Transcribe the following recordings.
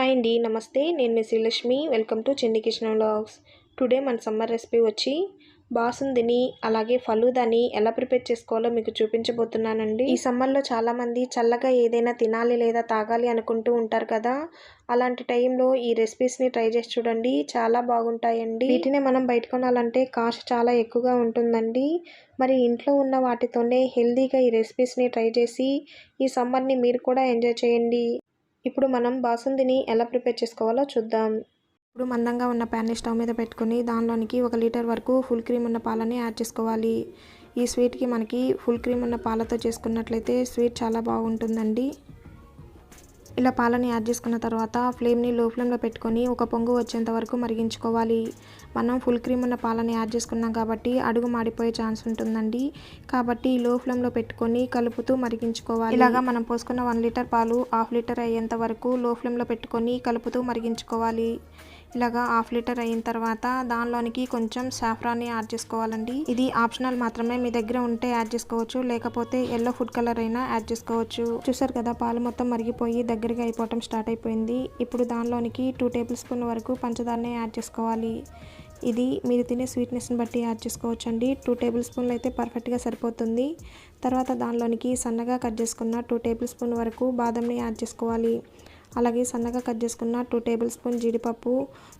Hi అండి నమస్తే నేను మీ Srilakshmi. Welcome to Chinni kitchen vlogs today మన సమ్మర్ రెసిపీ వచ్చి బాసుందిని అలాగే ఫలూదాని ఎలా ప్రిపేర్ చేసుకోవాలో మీకు చూపించబోతున్నానండి. ఈ సమ్మర్లో చాలామంది చల్లగా ఏదైనా తినాలి లేదా తాగాలి అనుకుంటూ ఉంటారు కదా. అలాంటి టైంలో ఈ రెసిపీస్ని ట్రై చేసి చూడండి. చాలా బాగుంటాయండి. వీటిని మనం బయట కొనాలంటే కాస్ట్ చాలా ఎక్కువగా ఉంటుందండి. మరి ఇంట్లో ఉన్న వాటితోనే హెల్తీగా ఈ రెసిపీస్ని ట్రై చేసి ఈ సమ్మర్ని మీరు కూడా ఎంజాయ్ చేయండి. ఇప్పుడు మనం బాసుందిని ఎలా ప్రిపేర్ చేసుకోవాలో చూద్దాం. ఇప్పుడు మందంగా ఉన్న ప్యాన్ని స్టవ్ మీద పెట్టుకుని దానిలోనికి ఒక లీటర్ వరకు ఫుల్ క్రీమ్ ఉన్న పాలని యాడ్ చేసుకోవాలి. ఈ స్వీట్కి మనకి ఫుల్ క్రీమ్ ఉన్న పాలతో చేసుకున్నట్లయితే స్వీట్ చాలా బాగుంటుందండి. ఇలా పాలని యాడ్ చేసుకున్న తర్వాత ఫ్లేమ్ని లో ఫ్లేమ్లో పెట్టుకొని ఒక పొంగు వచ్చేంత వరకు మరిగించుకోవాలి. మనం ఫుల్ క్రీమ్ ఉన్న పాలని యాడ్ చేసుకున్నాం కాబట్టి అడుగు మాడిపోయే ఛాన్స్ ఉంటుందండి. కాబట్టి లో ఫ్లేమ్లో పెట్టుకొని కలుపుతూ మరిగించుకోవాలి. ఇలాగా మనం పోసుకున్న వన్ లీటర్ పాలు హాఫ్ లీటర్ అయ్యేంత వరకు లో ఫ్లేమ్లో పెట్టుకొని కలుపుతూ మరిగించుకోవాలి. ఇలాగా హాఫ్ లీటర్ అయిన తర్వాత దానిలోనికి కొంచెం సాఫ్రాన్ని యాడ్ చేసుకోవాలండి. ఇది ఆప్షనల్ మాత్రమే మీ దగ్గర ఉంటే యాడ్ చేసుకోవచ్చు. లేకపోతే ఎల్లో ఫుడ్ కలర్ అయినా యాడ్ చేసుకోవచ్చు. చూసారు కదా పాలు మొత్తం మరిగిపోయి దగ్గరగా అయిపోవటం స్టార్ట్ అయిపోయింది. ఇప్పుడు దానిలోనికి టూ టేబుల్ స్పూన్ వరకు పంచదారని యాడ్ చేసుకోవాలి. ఇది మీరు తినే స్వీట్నెస్ని బట్టి యాడ్ చేసుకోవచ్చు అండి టూ టేబుల్ స్పూన్లు అయితే పర్ఫెక్ట్గా సరిపోతుంది. తర్వాత దానిలోనికి సన్నగా కట్ చేసుకున్న టూ టేబుల్ స్పూన్ వరకు బాదంని యాడ్ చేసుకోవాలి. అలాగే సన్నగా కట్ చేసుకున్న టూ టేబుల్ స్పూన్ జీడిపప్పు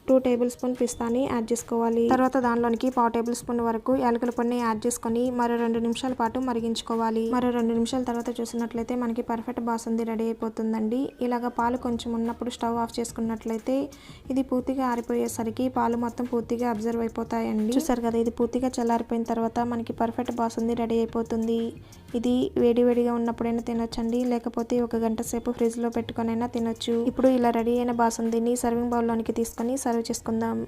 టూ టేబుల్ స్పూన్ పిస్తాని యాడ్ చేసుకోవాలి. తర్వాత దానిలోనికి పావు టేబుల్ స్పూన్ వరకు యాలకుల పొడిని యాడ్ చేసుకొని మరో రెండు నిమిషాల పాటు మరిగించుకోవాలి. మరో రెండు నిమిషాల తర్వాత చూసినట్లయితే మనకి పర్ఫెక్ట్ బాసుంది రెడీ అయిపోతుందండి. ఇలాగ పాలు కొంచెం ఉన్నప్పుడు స్టవ్ ఆఫ్ చేసుకున్నట్లయితే ఇది పూర్తిగా ఆరిపోయేసరికి పాలు మొత్తం పూర్తిగా అబ్జర్వ్ అయిపోతాయండి. చూసారు కదా ఇది పూర్తిగా చల్లారిపోయిన తర్వాత మనకి పర్ఫెక్ట్ బాసుంది రెడీ అయిపోతుంది. ఇది వేడివేడిగా ఉన్నప్పుడైనా తినొచ్చండి. లేకపోతే ఒక గంట సేపు ఫ్రిడ్జ్లో పెట్టుకొనైనా తినొచ్చు. ఇప్పుడు ఇలా రెడీ అయిన బాసుందిని సర్వింగ్ బౌల్లోనికి తీసుకొని సర్వ్ చేసుకుందాం.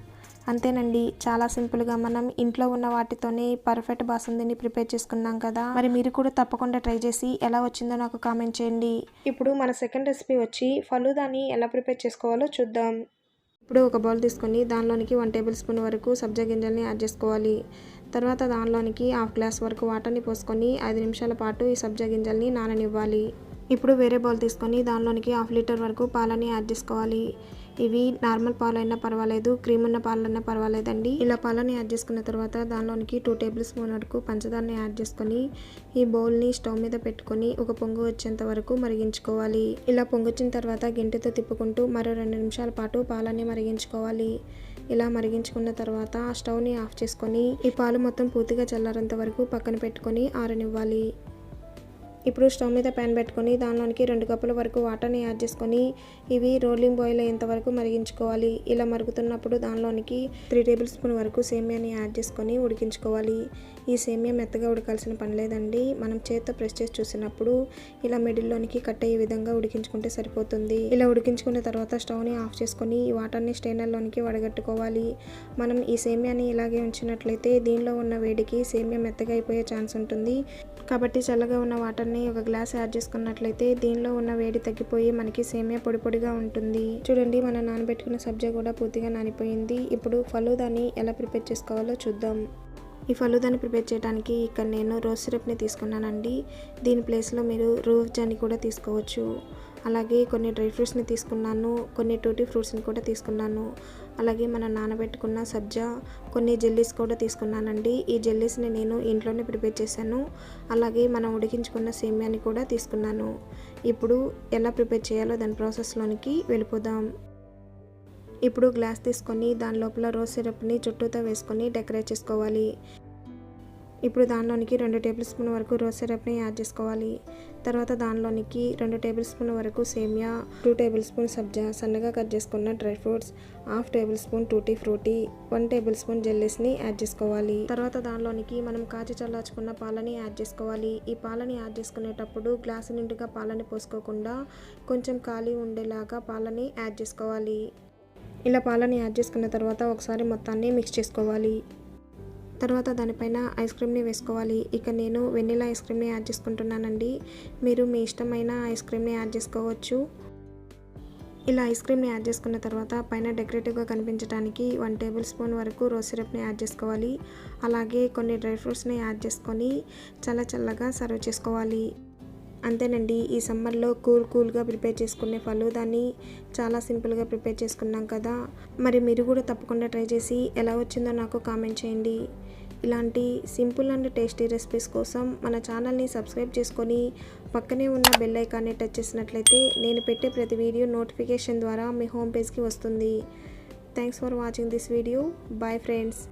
అంతేనండి చాలా సింపుల్గా మనం ఇంట్లో ఉన్న వాటితోనే పర్ఫెక్ట్ బాసంతిని ప్రిపేర్ చేసుకున్నాం కదా. మరి మీరు కూడా తప్పకుండా ట్రై చేసి ఎలా వచ్చిందో నాకు కామెంట్ చేయండి. ఇప్పుడు మన సెకండ్ రెసిపీ వచ్చి ఫలూదాని ఎలా ప్రిపేర్ చేసుకోవాలో చూద్దాం. ఇప్పుడు ఒక బౌల్ తీసుకొని దానిలోనికి వన్ టేబుల్ స్పూన్ వరకు సబ్జా గింజల్ని యాడ్ చేసుకోవాలి. తర్వాత దానిలోనికి హాఫ్ గ్లాస్ వరకు వాటర్ని పోసుకొని ఐదు నిమిషాల పాటు ఈ సబ్జా గింజల్ని నాననివ్వాలి. ఇప్పుడు వేరే బౌల్ తీసుకొని దానిలోనికి హాఫ్ లీటర్ వరకు పాలని యాడ్ చేసుకోవాలి. ఇవి నార్మల్ పాలైనా పర్వాలేదు క్రీమ్ ఉన్న పాలైనా పర్వాలేదండి. ఇలా పాలని యాడ్ చేసుకున్న తర్వాత దానిలోనికి టూ టేబుల్ స్పూన్ వరకు పంచదారని యాడ్ చేసుకొని ఈ బౌల్ని స్టవ్ మీద పెట్టుకొని ఒక పొంగు వచ్చేంత వరకు మరిగించుకోవాలి. ఇలా పొంగొచ్చిన తర్వాత గింటెతో తిప్పుకుంటూ మరో రెండు నిమిషాల పాటు పాలని మరిగించుకోవాలి. ఇలా మరిగించుకున్న తర్వాత స్టవ్ని ఆఫ్ చేసుకొని ఈ పాలు మొత్తం పూర్తిగా చల్లారంత వరకు పక్కన పెట్టుకొని ఆరనివ్వాలి. ఇప్పుడు స్టవ్ మీద ప్యాన్ పెట్టుకొని దానిలోనికి రెండు కప్పుల వరకు వాటర్ని యాడ్ చేసుకొని ఇవి రోలింగ్ బాయిల్ అయ్యేంత వరకు మరిగించుకోవాలి. ఇలా మరుగుతున్నప్పుడు దానిలోనికి త్రీ టేబుల్ స్పూన్ వరకు సేమియాని యాడ్ చేసుకొని ఉడికించుకోవాలి. ఈ సేమియా మెత్తగా ఉడకాల్సిన పని లేదండి. మనం చేత్తో ప్రెస్ చేసి చూసినప్పుడు ఇలా మిడిల్లోనికి కట్ అయ్యే విధంగా ఉడికించుకుంటే సరిపోతుంది. ఇలా ఉడికించుకున్న తర్వాత స్టవ్ని ఆఫ్ చేసుకొని ఈ వాటర్ని స్టెయినర్లోనికి వడగట్టుకోవాలి. మనం ఈ సేమియాని ఇలాగే ఉంచినట్లయితే దీనిలో ఉన్న వేడికి సేమియా మెత్తగా అయిపోయే ఛాన్స్ ఉంటుంది. కాబట్టి చల్లగా ఉన్న వాటర్ని ఒక గ్లాస్ యాడ్ చేసుకున్నట్లయితే దీనిలో ఉన్న వేడి తగ్గిపోయి మనకి సేమియా పొడి పొడిగా ఉంటుంది. చూడండి మనం నానబెట్టుకున్న సబ్జా కూడా పూర్తిగా నానిపోయింది. ఇప్పుడు ఫలూదాని ఎలా ప్రిపేర్ చేసుకోవాలో చూద్దాం. ఈ ఫలూదాని ప్రిపేర్ చేయడానికి ఇక్కడ నేను రోజ్ సిరప్ని తీసుకున్నానండి. దీని ప్లేస్లో మీరు రూఫ్జాని కూడా తీసుకోవచ్చు. అలాగే కొన్ని డ్రై ఫ్రూట్స్ని తీసుకున్నాను. కొన్ని టూటీ ఫ్రూట్స్ని కూడా తీసుకున్నాను. అలాగే మనం నానబెట్టుకున్న సబ్జా కొన్ని జెల్లీస్ కూడా తీసుకున్నానండి. ఈ జెల్లీస్ని నేను ఇంట్లోనే ప్రిపేర్ చేశాను. అలాగే మనం ఉడికించుకున్న సేమ్యాని కూడా తీసుకున్నాను. ఇప్పుడు ఎలా ప్రిపేర్ చేయాలో దాని ప్రాసెస్లోనికి వెళ్ళిపోదాం. ఇప్పుడు గ్లాస్ తీసుకొని దాని లోపల రోజ్ సిరప్ని చుట్టూతో వేసుకొని డెకరేట్ చేసుకోవాలి. ఇప్పుడు దానిలోనికి రెండు టేబుల్ స్పూన్ వరకు రోజ్ సిరప్ని యాడ్ చేసుకోవాలి. తర్వాత దానిలోనికి రెండు టేబుల్ స్పూన్ వరకు సేమియా టూ టేబుల్ స్పూన్ సబ్జా సన్నగా కట్ చేసుకున్న dry fruits half table spoon tutti frutti one table spoon జెల్లీస్ని add చేసుకోవాలి. తర్వాత దానిలోనికి మనం కాచి చల్లార్చుకున్న పాలని యాడ్ చేసుకోవాలి. ఈ పాలని యాడ్ చేసుకునేటప్పుడు గ్లాసు నిండుగా పాలని పోసుకోకుండా కొంచెం ఖాళీ ఉండేలాగా పాలని యాడ్ చేసుకోవాలి. ఇలా పాలని యాడ్ చేసుకున్న తర్వాత ఒకసారి మొత్తాన్ని మిక్స్ చేసుకోవాలి. తర్వాత దానిపైన ఐస్ క్రీమ్ని వేసుకోవాలి. ఇక నేను వెనిలా ఐస్ క్రీమ్ని యాడ్ చేసుకుంటున్నానండి. మీరు మీ ఇష్టమైన ఐస్ క్రీమ్ని యాడ్ చేసుకోవచ్చు. ఇలా ఐస్ క్రీమ్ని యాడ్ చేసుకున్న తర్వాత పైన డెకరేటివ్గా కనిపించడానికి వన్ టేబుల్ స్పూన్ వరకు రోజ్ సిరప్ని యాడ్ చేసుకోవాలి. అలాగే కొన్ని డ్రై ఫ్రూట్స్ని యాడ్ చేసుకొని చల్ల చల్లగా సర్వ్ చేసుకోవాలి. అంతేనండి ఈ సమ్మర్లో కూల్ కూల్గా ప్రిపేర్ చేసుకునే ఫలూదాన్ని చాలా సింపుల్గా ప్రిపేర్ చేసుకున్నాం కదా. మరి మీరు కూడా తప్పకుండా ట్రై చేసి ఎలా వచ్చిందో నాకు కామెంట్ చేయండి. ఇలాంటి సింపుల్ అండ్ టేస్టీ రెసిపీస్ కోసం మన ఛానల్ని సబ్స్క్రైబ్ చేసుకొని పక్కనే ఉన్న బెల్ ఐకాన్ని టచ్ చేసినట్లయితే నేను పెట్టే ప్రతి వీడియో నోటిఫికేషన్ ద్వారా మీ హోమ్ పేజ్కి వస్తుంది. Thanks for watching this video bye friends